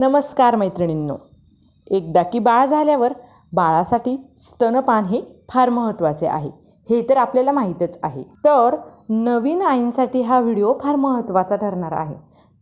नमस्कार मैत्रिणींनो. एकदा की बाळ झाल्यावर बाळासाठी स्तनपान हे फार महत्त्वाचे आहे. हे तर आपल्याला माहीतच आहे. तर नवीन आईंसाठी हा व्हिडिओ फार महत्त्वाचा ठरणार आहे.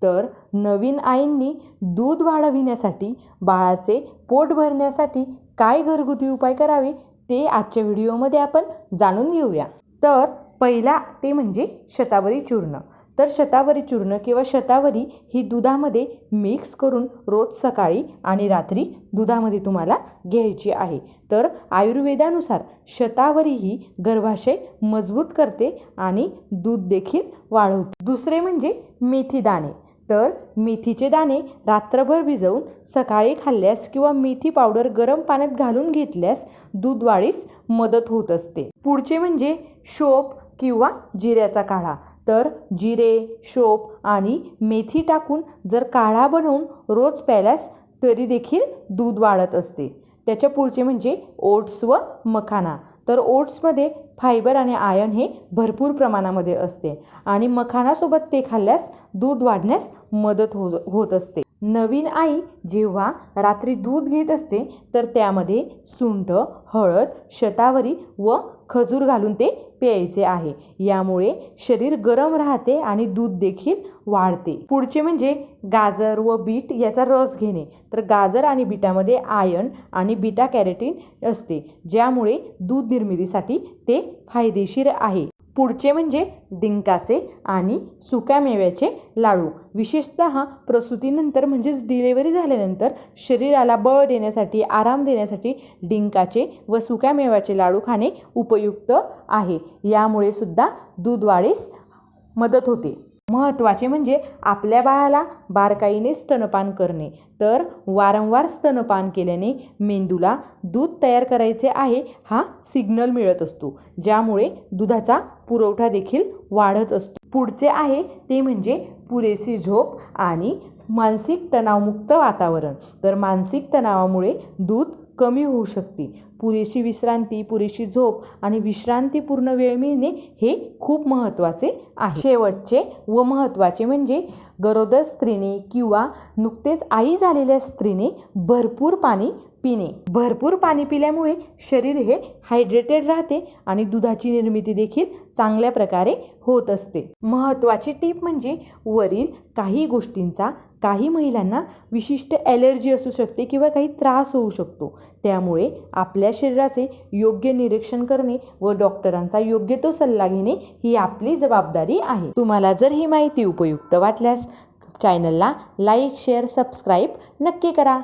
तर नवीन आईंनी दूध वाढविण्यासाठी बाळाचे पोट भरण्यासाठी काय घरगुती उपाय करावे ते आजच्या व्हिडिओमध्ये आपण जाणून घेऊया. तर पहिला ते म्हणजे शतावरी चूर्ण. तर शतावरी चूर्ण किंवा शतावरी ही दुधामध्ये मिक्स करून रोज सकाळी आणि रात्री दुधामध्ये तुम्हाला घ्यायची आहे. तर आयुर्वेदानुसार शतावरी ही गर्भाशय मजबूत करते आणि दूध देखील वाढवते. दुसरे म्हणजे मेथी दाणे. तर मेथीचे दाणे रात्रभर भिजवून सकाळी खाल्ल्यास किंवा मेथी पावडर गरम पाण्यात घालून घेतल्यास दूध वाढीस मदत होत असते. पुढचे म्हणजे शोप किंवा जिऱ्याचा काढा. तर जिरे शोप आणि मेथी टाकून जर काढा बनवून रोज प्यायल्यास तरी देखील दूध वाढत असते. त्याच्या पुढचे म्हणजे ओट्स व मखाना. तर ओट्समध्ये फायबर आणि आयन हे भरपूर प्रमाणामध्ये असते आणि मखानासोबत ते खाल्ल्यास दूध वाढण्यास मदत हो होत असते. नवीन आई जेव्हा रात्री दूध घेत असते तर त्यामध्ये सुंठ हळद शतावरी व खजूर घालून ते प्यायचे आहे. यामुळे शरीर गरम राहते आणि दूध देखील वाढते. पुढचे म्हणजे गाजर व बीट याचा रस घेणे. तर गाजर आणि बीटामध्ये आयर्न आणि बीटा कॅरेटीन असते ज्यामुळे दूध निर्मितीसाठी ते फायदेशीर आहे. पुढचे म्हणजे डिंकाचे आणि सुक्या मेव्याचे लाडू. विशेषत प्रसूतीनंतर म्हणजेच डिलेवरी झाल्यानंतर शरीराला बळ देण्यासाठी आराम देण्यासाठी डिंकाचे व सुक्या मेव्याचे लाडू खाणे उपयुक्त आहे. यामुळे सुद्धा दूध वाढीस मदत होते. महत्त्वाचे म्हणजे आपल्या बाळाला बारकाईने स्तनपान करणे. तर वारंवार स्तनपान केल्याने मेंदूला दूध तयार करायचे आहे हा सिग्नल मिळत असतो ज्यामुळे दुधाचा पुरवठा देखील वाढत असतो. पुढचे आहे ते म्हणजे पुरेशी झोप आणि मानसिक तणावमुक्त वातावरण. तर मानसिक तणावामुळे दूध कमी होऊ शकते. पुरेशी विश्रांती पुरेशी झोप आणि विश्रांतीपूर्ण वेळ मिळणे हे खूप महत्त्वाचे आहे. शेवटचे व महत्त्वाचे म्हणजे गरोदर स्त्रीने किंवा नुकतेच आई झालेल्या स्त्रीने भरपूर पाणी पिणे. भरपूर पाणी पिल्यामुळे शरीर हे हायड्रेटेड राहते आणि दुधाची निर्मिती देखील चांगल्या प्रकारे होत असते. महत्त्वाची टीप म्हणजे वरील काही गोष्टींचा काही महिलांना विशिष्ट ॲलर्जी असू शकते किंवा काही त्रास होऊ शकतो. त्यामुळे आपल्या आपल्या शरीराचे योग्य निरीक्षण करणे व डॉक्टरांचा योग्य तो सल्ला घेणे ही आपली जबाबदारी आहे. तुम्हाला जर ही माहिती उपयुक्त वाटल्यास चॅनलला लाईक शेअर सबस्क्राईब नक्की करा.